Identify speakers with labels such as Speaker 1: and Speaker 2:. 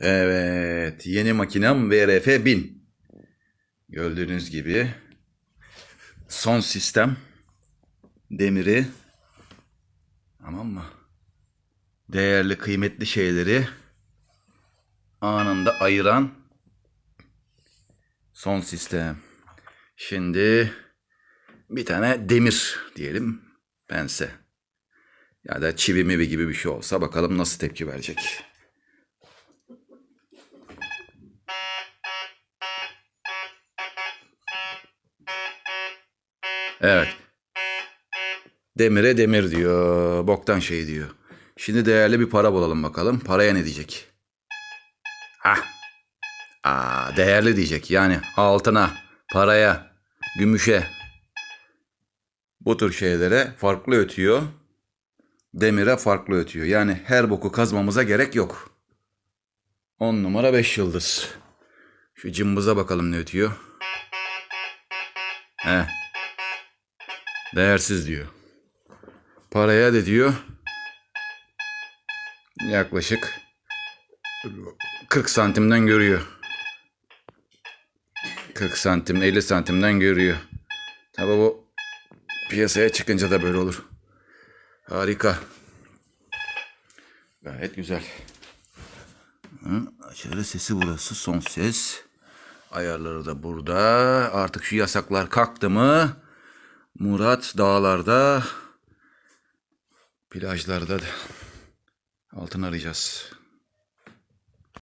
Speaker 1: Evet, yeni makinem VRF 1000. Gördüğünüz gibi son sistem demiri tamam mı? Değerli, kıymetli şeyleri anında ayıran son sistem. Şimdi bir tane demir diyelim pense. Ya da çivi mivi gibi bir şey olsa bakalım nasıl tepki verecek. Evet. Demire demir diyor. Boktan şey diyor. Şimdi değerli bir para bulalım bakalım. Paraya ne diyecek? Hah. Aa, değerli diyecek. Yani altına, paraya, gümüşe. Bu tür şeylere farklı ötüyor. Demire farklı ötüyor. Yani her boku kazmamıza gerek yok. 10 numara 5 yıldız. Şu cımbıza bakalım ne ötüyor. He. Değersiz diyor. Paraya de diyor. Yaklaşık 40 santimden görüyor. 40 santim, 50 santimden görüyor. Tabi bu piyasaya çıkınca da böyle olur. Harika. Gayet güzel. Aşırı sesi burası. Son ses. Ayarları da burada. Artık şu yasaklar kalktı mı? Murat dağlarda, plajlarda da altın arayacağız.